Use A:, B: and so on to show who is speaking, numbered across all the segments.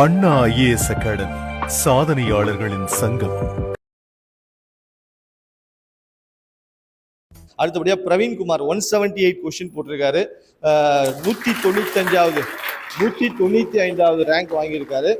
A: அண்ணா IAS academy சாதனையாளர்களின் சங்கம்.
B: அடுத்தபடியாக Praveenkumar one seventy eight question போட்டிருக்காரு. அஹ், நூற்றி தொண்ணூத்தஞ்சாவது நூற்றி தொண்ணூற்றி ஐந்தாவது ரேங்க் வாங்கியிருக்காரு.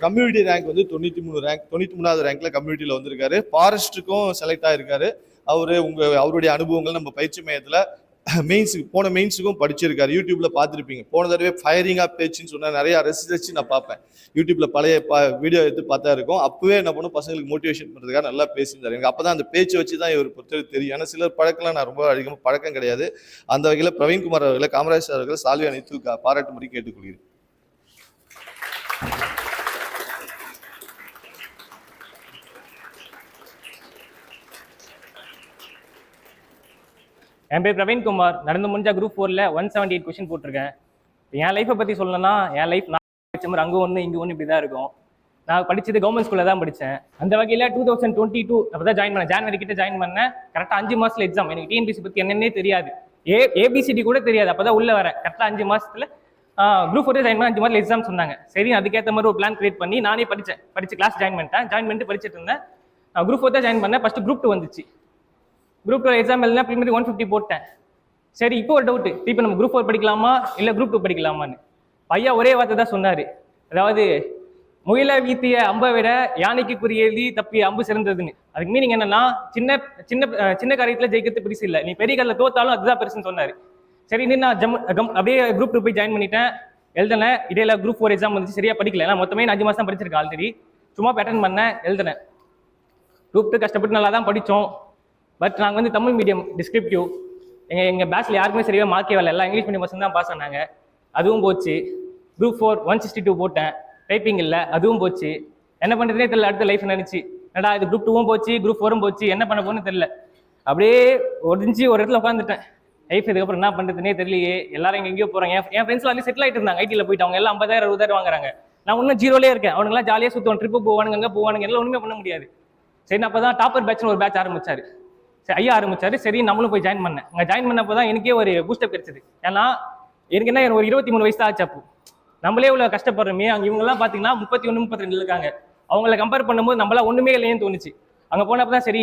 B: கம்யூனிட்டி ரேங்க் வந்து தொண்ணூற்றி மூணு ரேங்க் தொண்ணூற்றி மூணாவது ரேங்க்ல கம்யூனிட்டியில் வந்திருக்காரு. ஃபாரஸ்ட்டுக்கும் செலக்ட் ஆயிருக்காரு. அவரு உங்க அவருடைய அனுபவங்கள் நம்ம பயிற்சி மையத்தில் மெயின்ஸுக்கு போன மெயின்ஸுக்கும் படிச்சிருக்காரு. யூடியூப்ல பார்த்துருப்பீங்க. போன தடவை ஃபயரிங்காக பேச்சுன்னு சொன்னால் நிறைய ரசிச்சு நான் பார்ப்பேன். யூடியூப்ல பழைய வீடியோ எடுத்து பார்த்தா இருக்கும். அப்பவே என்ன பண்ணும்? பசங்களுக்கு மோட்டிவேஷன் பண்ணுறதுக்காக நல்லா பேசியிருந்தார். எனக்கு அப்பதான் அந்த பேச்சு வச்சு தான் இவர் பொறுத்தவரை தெரியும். ஏன்னா சிலர் பழக்கம்லாம் நான் ரொம்ப அதிகமாக பழக்கம் கிடையாது. அந்த வகையில் பிரவீன்குமார் அவர்களை காமராஜ் அவர்களை சால்வி அனைத்து கா- பாராட்டும்படி கேட்டுக்கொள்கிறேன்.
C: என் பேர் பிரவீன்குமார். நடந்து முடிஞ்ச குரூப் ஃபோரில் ஒன் செவன்டி எயிட் கொஷின் போட்டிருக்கேன். என் லைஃப்பை பற்றி சொல்லணும்னா என் லைஃப் நான் படித்த மாதிரி அங்கே ஒன்று இங்கே ஒன்று இப்படி தான் இருக்கும். நான் படிச்சது கவர்மெண்ட் ஸ்கூலில் தான் படித்தேன் அந்த வகையில் டூ தௌசண்ட் டுவெண்ட்டி டூ அப்போ தான் ஜாயின் பண்ணேன். ஜான்வரி கிட்ட ஜாயின் பண்ணேன். கரெக்டாக அஞ்சு மாதத்தில் எக்ஸாம் எனக்கு டிஎன்பிசி பற்றி என்னன்னே தெரியாது. ஏ ஏபிசிடி கூட தெரியாது. அப்போ தான் உள்ளே வரேன். கரெக்டாக அஞ்சு மாதத்தில் குரூப் ஃபோர் ஜாயின் பண்ண அஞ்சு மாதத்தில் எக்ஸாம் சொன்னாங்க. சரி அதுக்கேற்ற மாதிரி ஒரு பிளான் கிரியேட் பண்ணி நானே படித்தேன் படித்து கிளாஸ் ஜாயின் பண்ணிட்டேன். ஜாயின் பண்ணிட்டு படிச்சுட்டு இருந்தேன். குரூப் ஃபோர் தான் ஜாயின் பண்ணேன். ஃபஸ்ட்டு குரூப் டூ வந்துச்சு. குரூப் டூ எக்ஸாம் எழுதினா ப்ரிலிமினரி ஒன் ஃபிஃப்டி போட்டேன். சரி இப்போ ஒரு டவுட்டு இப்போ நம்ம குரூப் ஃபோர் படிக்கலாமா? இல்லை குரூப் டூ படிக்கலாமான்னு. பையா ஒரே வார்த்தை தான் சொன்னார். அதாவது முயல வீத்திய அம்பை விட யானைக்கு குறி எழுதி தப்பிய அம்பு சிறந்ததுன்னு. அதுக்கு மீனிங் என்னன்னா சின்ன சின்ன சின்ன காரியத்தில் ஜெயிக்கிறது பெருசு இல்லை. நீ பெரிய காரில் தோத்தாலும் அதுதான் பெருசுன்னு சொன்னார். சரி நீ நான் ஜம் கம் அப்படியே குரூப் டூ போய் ஜாயின் பண்ணிட்டேன். எழுதினேன். இடையில குரூப் ஃபோர் எக்ஸாம் வந்து சரியா படிக்கல. ஏன்னா மொத்தமே நான் அஞ்சு மாதம் படிச்சிருக்கேன் ஆல்ரெடி சும்மா பேட்டர்ன் பண்ணேன் எழுதினேன். குரூப் டூ கஷ்டப்பட்டு நல்லா தான் படித்தோம் பட் நாங்கள் வந்து தமிழ் மீடியம் டிஸ்கிரிப்டிவ் எங்கள் எங்கள் பேட்சில் யாருக்குமே சரியாக மார்க்கே வரல எல்லாம் இங்கிலீஷ் மீடியம் பசங்க தான் பாஸ் ஆனாங்க. அதுவும் போச்சு. Group four one sixty two போட்டேன். டைப்பிங் இல்லை. அதுவும் போச்சு. என்ன பண்ணுறதுனே தெரியல. அடுத்த லைஃப் நினச்சி என்னடா இது குரூப் டூவும் போச்சு குரூப் ஃபோரும் போச்சு. என்ன பண்ண போகணும்னு தெரியல. அப்படியே ஒடிஞ்சு ஒரு இடத்துல உட்காந்துட்டேன் லைஃப் இதுக்கப்புறம் என்ன பண்ணுறதுனே தெரியலையே. எல்லாரும் எங்க எங்கேயோ போகிறாங்க என் ஃப்ரெண்ட்ஸ் வந்து செட்டில் ஆகிட்டு இருந்தாங்க. ஐடியில் போயிட்டு அவங்க எல்லாம் ஐம்பதாயிரம் அறுபதாயிரம் வாங்குறாங்க. நான் இன்னும் ஜீரோலே இருக்கேன். அவனுங்களாம் ஜாலியாக சுற்றுவோம் ட்ரிப்பு போவானுங்க அங்கே போவானுங்க. எல்லாம் ஒன்றுமே பண்ண முடியாது. சரி அப்போ தான் டாப்பர் பேட்ச்னு ஒரு பேட்ச் ஆரம்பிச்சார். சரி ஐயா ஆரம்பிச்சாரு. சரி நம்மளும் போய் ஜாயின் பண்ணேன். அங்கே ஜாயின் பண்ணப்போ தான் எனக்கே ஒரு பூஸ்டப் கிடைச்சது. ஏன்னா எனக்கு என்ன ஒரு இருபத்தி மூணு வயசு தான் ஆச்சு அப்போ. நம்மளே இவ்வளோ கஷ்டப்படுறோமே. அங்கே இவங்கெல்லாம் பார்த்தீங்கன்னா முப்பத்தி ஒன்று முப்பத்தி ரெண்டு இருக்காங்க. அவங்கள கம்பேர் பண்ணும்போது நம்மளாம் ஒன்றுமே இல்லையேன்னு தோணுச்சு. அங்கே போனப்போ தான் சரி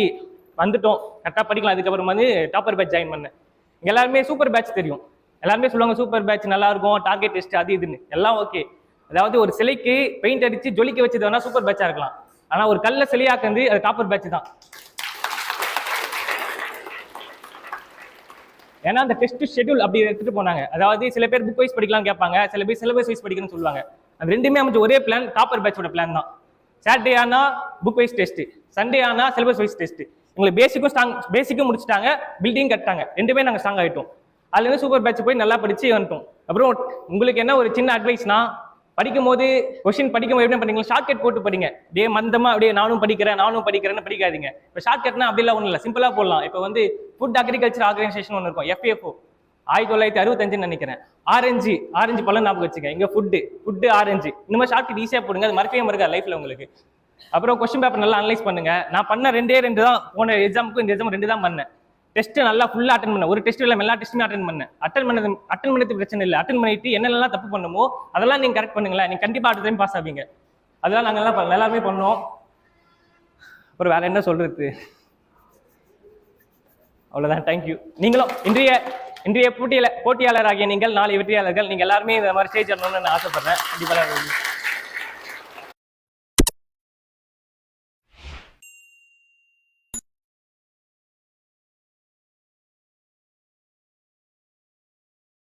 C: வந்துட்டோம். கரெக்டாக படிக்கலாம். அதுக்கப்புறம் வந்து டாப்பர் பேட்ச் ஜாயின் பண்ணேன். இங்கே எல்லாருமே சூப்பர் பேட்ச் தெரியும். எல்லாருமே சொல்லுவாங்க சூப்பர் பேட்ச் நல்லா இருக்கும். டார்கெட் டெஸ்ட் அது இதுன்னு. எல்லாம் ஓகே அதாவது ஒரு சிலைக்கு பெயிண்ட் அடித்து ஜொலிக்க வச்சது வேணா சூப்பர் பேட்சாக இருக்கலாம். ஆனால் ஒரு கல்ல சிலையாக்குறது அது டாப்பர் பேட்ச் தான். ஏன்னா அந்த டெஸ்ட் ஷெட்யூல் அப்படி எடுத்துட்டு போனாங்க. அதாவது சில பேர் புக் வைஸ் படிக்கலாம் கேட்பாங்க சில பேர் சிலபஸ் வைஸ் படிக்கணும்னு சொல்லுவாங்க. அது ரெண்டுமே அமைச்சு ஒரே பிளான் டாப்பர் பேட்சோட பிளான் தான். சாட்டர்டே ஆனா புக் வைஸ் டெஸ்ட் சண்டே ஆனா சிலபஸ் வைஸ் டெஸ்ட் எங்களுக்கு பேசிக்கும் ஸ்ட்ராங் பேசிக்கும் முடிச்சிட்டாங்க பில்டிங் கட்டாங்க ரெண்டுமே நாங்கள் ஸ்ட்ராங் ஆகிட்டோம் அதுலேருந்து சூப்பர் பேட்ச் போய் நல்லா படிச்சு வந்துட்டோம். அப்புறம் உங்களுக்கு என்ன ஒரு சின்ன அட்வைஸ்னா படிக்கும் போது கொஸ்டின் படிக்கும் போது என்ன பண்ணீங்க ஷார்ட் கட் போட்டு படிங்க. அப்படியே மந்தமா அப்படியே நானும் படிக்கிறேன் நானும் படிக்கிறேன்னு படிக்காதீங்க. இப்போ ஷார்ட் கட்னா அப்படிலாம் ஒன்றும் இல்லை. சிம்பிளா போடலாம். இப்போ வந்து ஃபுட் அக்ரிகல்ச்சர் ஆர்கனைசேஷன் ஒன்று இருக்கும் எஃப்ஏஓ ஆயிரத்தி தொள்ளாயிரத்தி அறுபத்தஞ்சுன்னு நினைக்கிறேன். ஆரஞ்சு ஆரஞ்சு பழம் ஞாபகம் வச்சுக்க இங்க ஃபுட்டு ஃபுட்டு ஆரஞ்சு இந்த மாதிரி ஷார்ட் ஈஸியாக போடுங்க. அது மறக்கவே மறக்காது லைஃப்ல உங்களுக்கு? அப்புறம் கொஸ்டின் பேப்பர் நல்லா அனலைஸ் பண்ணுங்க. நான் பண்ண ரெண்டே ரெண்டு தான். போன எக்ஸாமுக்கும் இந்த எக்ஸாம் ரெண்டு தான் பண்ணேன். டெஸ்ட் நல்லா ஃபுல்லாக அட்டன் பண்ணேன். ஒரு டெஸ்ட் இல்லாம எல்லா டெஸ்ட்டுமே அட்டன் பண்ணேன். அட்டன் பண்ணது அட்டன் பண்ணது பிரச்சனை இல்லை. அட்டன் பண்ணிட்டு என்னென்னலாம் தப்பு பண்ணுமோ அதெல்லாம் நீங்கள் கரெக்ட் பண்ணுங்களேன். நீங்கள் கண்டிப்பாக அடுத்த டைம் பாஸ் ஆவீங்க. அதெல்லாம் நாங்கள் எல்லாம் எல்லாருமே பண்ணோம் அப்புறம் வேற என்ன சொல்றது? அவ்வளவுதான். தேங்க்யூ நீங்களும் இன்றைய இன்றைய போட்டியாளர் போட்டியாளராகிய நீங்கள் நாளை வெற்றியாளர்கள் நீங்க எல்லாருமே இந்த மாதிரி ஸ்டேஜ் வரணும்னு நான் ஆசைப்படுறேன். கண்டிப்பா